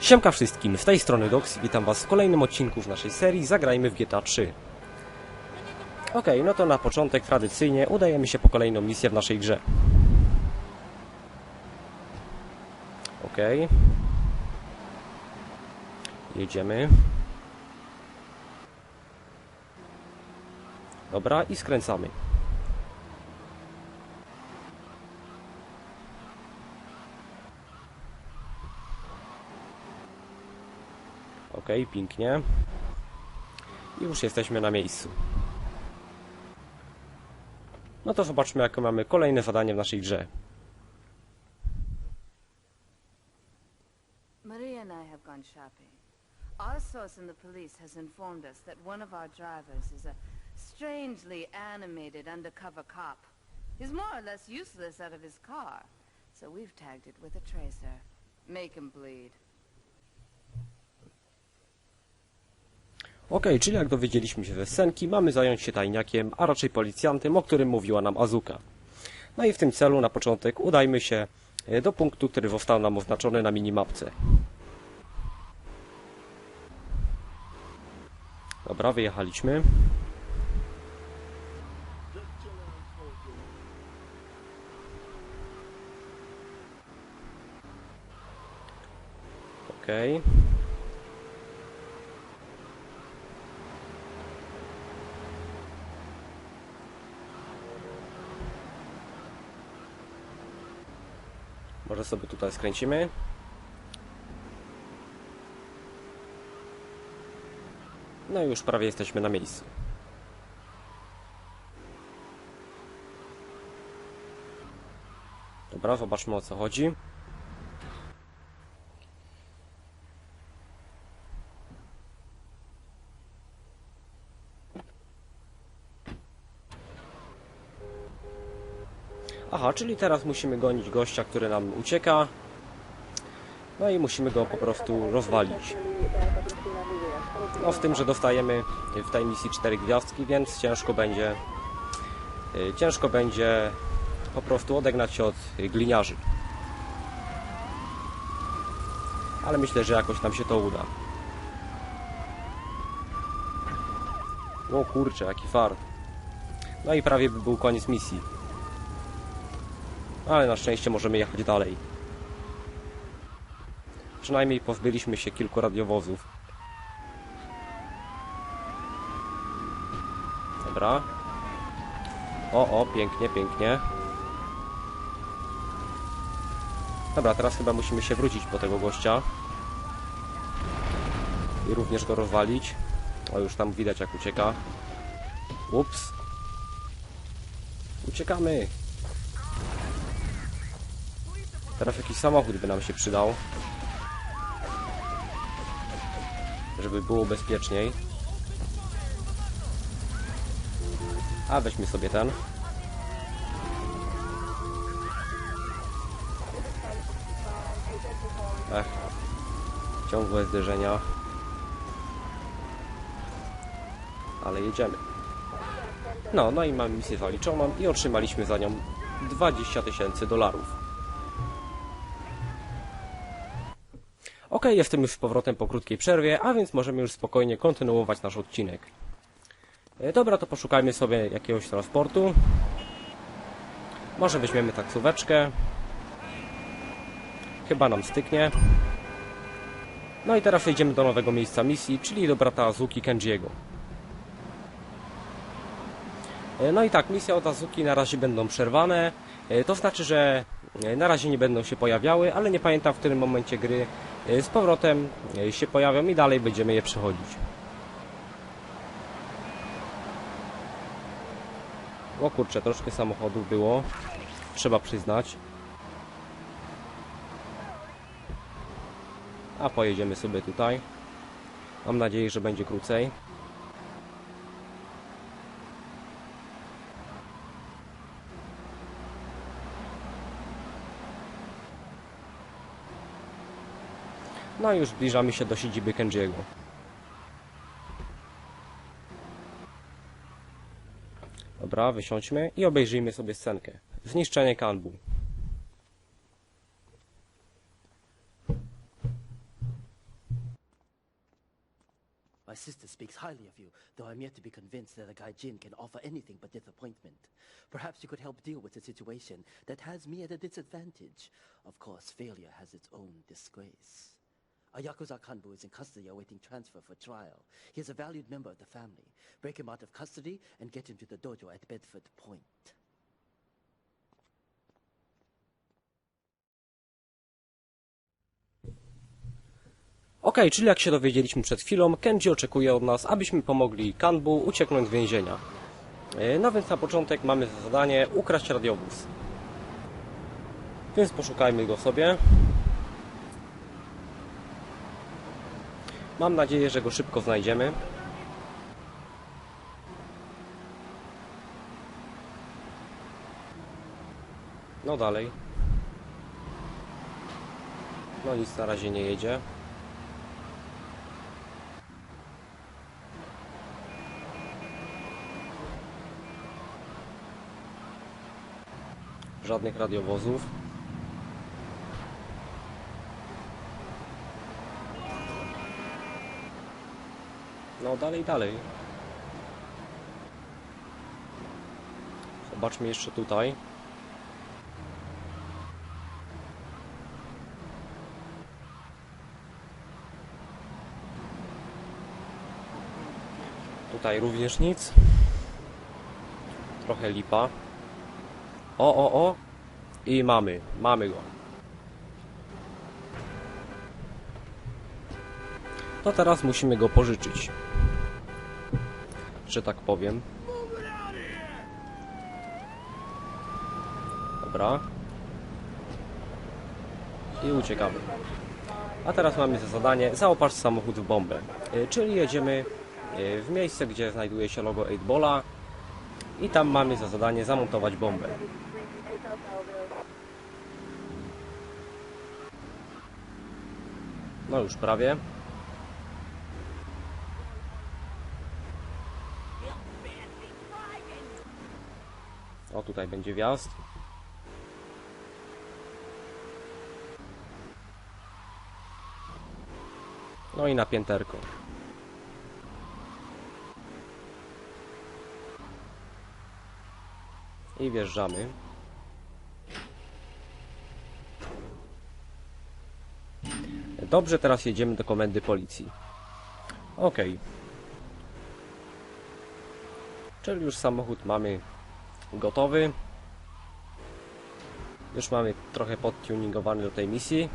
Siemka wszystkim, z tej strony Dox witam was w kolejnym odcinku w naszej serii Zagrajmy w GTA 3. Okej, no to na początek tradycyjnie udajemy się po kolejną misję w naszej grze. Okej. Jedziemy. Dobra, i skręcamy. Ok, pięknie. I już jesteśmy na miejscu. No to zobaczmy, jakie mamy kolejne zadanie w naszej grze. Maria and I have gone shopping. Our source in the police has informed us that one of our drivers is a strangely animated undercover cop. He's more or less useless out of his car, so we've tagged it with a tracer. Make him bleed. Ok, czyli jak dowiedzieliśmy się ze scenki, mamy zająć się tajniakiem, a raczej policjantem, o którym mówiła nam Azuka. No i w tym celu na początek udajmy się e, do punktu, który został nam oznaczony na minimapce. Dobra, wyjechaliśmy. Okej. Może sobie tutaj skręcimy. No i już prawie jesteśmy na miejscu. Dobra, zobaczmy o co chodzi. Aha, czyli teraz musimy gonić gościa, który nam ucieka. No i musimy go po prostu rozwalić. No w tym, że dostajemy w tej misji 4 gwiazdki, więc ciężko będzie y, ciężko będzie po prostu odegnać się od gliniarzy. Ale myślę, że jakoś nam się to uda. O kurczę, jaki fart. No i prawie by był koniec misji. Ale na szczęście możemy jechać dalej. Przynajmniej pozbyliśmy się kilku radiowozów. Dobra. O, o, pięknie, pięknie. Dobra, teraz chyba musimy się wrócić po tego gościa. I również go rozwalić. O, już tam widać jak ucieka. Ups. Uciekamy. Teraz jakiś samochód by nam się przydał. Żeby było bezpieczniej. A weźmy sobie ten. Ech. Ciągłe zderzenia. Ale jedziemy. No, no i mamy misję zaliczoną i otrzymaliśmy za nią 20 tysięcy dolarów. Ok, jestem już z powrotem po krótkiej przerwie, a więc możemy już spokojnie kontynuować nasz odcinek. E, Dobra, to poszukajmy sobie jakiegoś transportu. Może weźmiemy taksóweczkę. Chyba nam styknie. No i teraz przejdziemy do nowego miejsca misji, czyli do brata Azuki Kenjiego. E, No i tak, misje od Azuki na razie będą przerwane. E, To znaczy, że na razie nie będą się pojawiały, ale nie pamiętam w którym momencie gry z powrotem e, się pojawią i dalej będziemy je przechodzić. O kurczę, troszkę samochodów było. Trzeba przyznać. A pojedziemy sobie tutaj. Mam nadzieję, że będzie krócej. No i już zbliżamy się do siedziby Kenjiego. Dobra, wysiądźmy i obejrzyjmy sobie scenkę. Zniszczenie kanbu. My sister speaks highly of you, though I'm yet to be convinced that a Gaijin can offer anything but disappointment. Perhaps you could help deal with a situation that has me at a disadvantage. Of course, failure has its own disgrace. A Yakuza Kanbu is in custody awaiting transfer for trial. He is a valued member of the family. Break him out of custody and get him to the dojo at Bedford Point. Okej, czyli jak się dowiedzieliśmy przed chwilą, Kenji oczekuje od nas, abyśmy pomogli Kanbu ucieknąć z więzienia. E, No więc na początek mamy za zadanie ukraść radiowóz. Więc poszukajmy go sobie. Mam nadzieję, że go szybko znajdziemy. No dalej. No nic na razie nie jedzie. Żadnych radiowozów. No dalej, dalej. Zobaczmy jeszcze tutaj. Tutaj również nic. Trochę lipa. O, o, o. I mamy, mamy go. To teraz musimy go pożyczyć. Że tak powiem. Dobra. I uciekamy. A teraz mamy za zadanie zaopatrz samochód w bombę. Y, Czyli jedziemy y, w miejsce, gdzie znajduje się logo 8-Balla i tam mamy za zadanie zamontować bombę. No już prawie. Tutaj będzie wjazd. No i na pięterko. I wjeżdżamy. Dobrze, teraz jedziemy do komendy policji. Ok. Czyli już samochód mamy gotowy. Już mamy trochę podtuningowany do tej misji.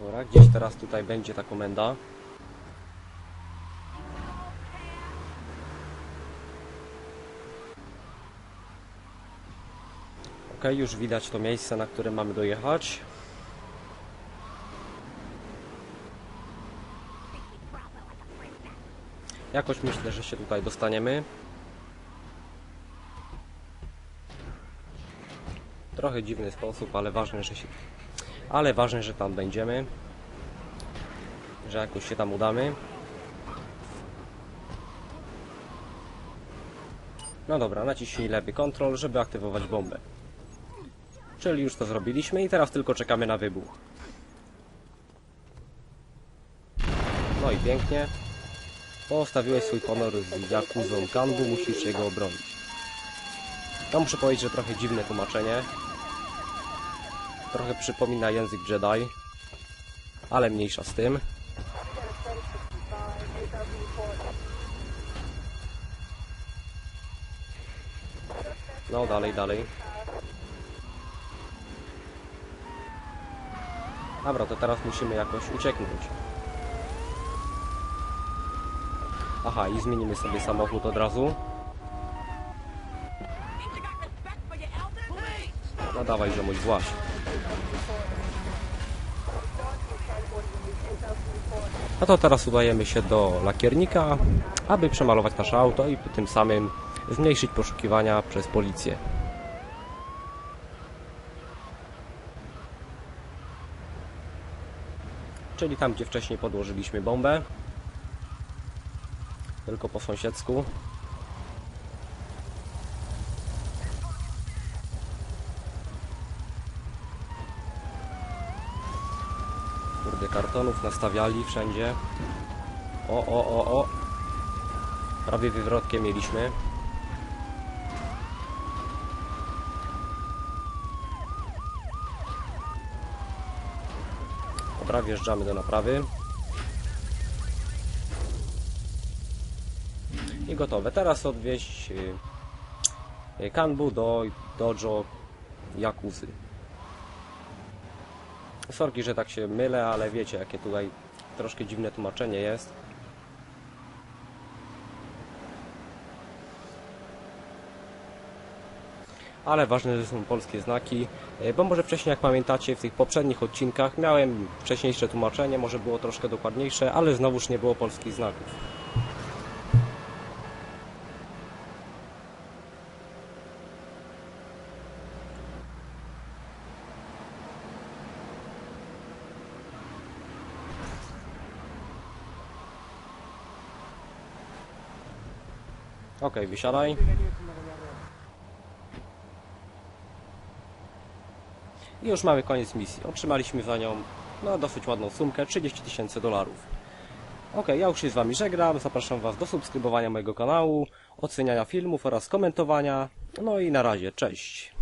Dobra, gdzieś teraz tutaj będzie ta komenda. Już widać to miejsce, na które mamy dojechać. Jakoś myślę, że się tutaj dostaniemy. Trochę dziwny sposób, ale ważne, że się ale ważne, że tam będziemy. Że jakoś się tam udamy. No dobra, naciśnij lewy kontrol, żeby aktywować bombę. Czyli już to zrobiliśmy i teraz tylko czekamy na wybuch. No i pięknie. Postawiłeś swój honor z Yakuzą Kanbu, musisz jego obronić. To muszę powiedzieć, że trochę dziwne tłumaczenie. Trochę przypomina język Jedi. Ale mniejsza z tym. No dalej, dalej. Dobra, to teraz musimy jakoś ucieknąć. Aha, i zmienimy sobie samochód od razu. No dawaj, ziomuś, złaś. A to teraz udajemy się do lakiernika, aby przemalować nasze auto i tym samym zmniejszyć poszukiwania przez policję. Czyli tam, gdzie wcześniej podłożyliśmy bombę. Tylko po sąsiedzku. Kurde, kartonów nastawiali wszędzie. O, o, o, o. Prawie wywrotkę mieliśmy. Dobra, wjeżdżamy do naprawy. I gotowe. Teraz odwieźć y, Kanbu do Dojo Yakuzy. Sorki, że tak się mylę, ale wiecie, jakie tutaj troszkę dziwne tłumaczenie jest. Ale ważne, że są polskie znaki, e, bo może wcześniej, jak pamiętacie, w tych poprzednich odcinkach miałem wcześniejsze tłumaczenie, może było troszkę dokładniejsze, ale znowuż nie było polskich znaków. Okej, wysiadaj. I już mamy koniec misji. Otrzymaliśmy za nią no, dosyć ładną sumkę, 30 tysięcy dolarów. Ok, ja już się z Wami żegnam, zapraszam Was do subskrybowania mojego kanału, oceniania filmów oraz komentowania. No i na razie, cześć.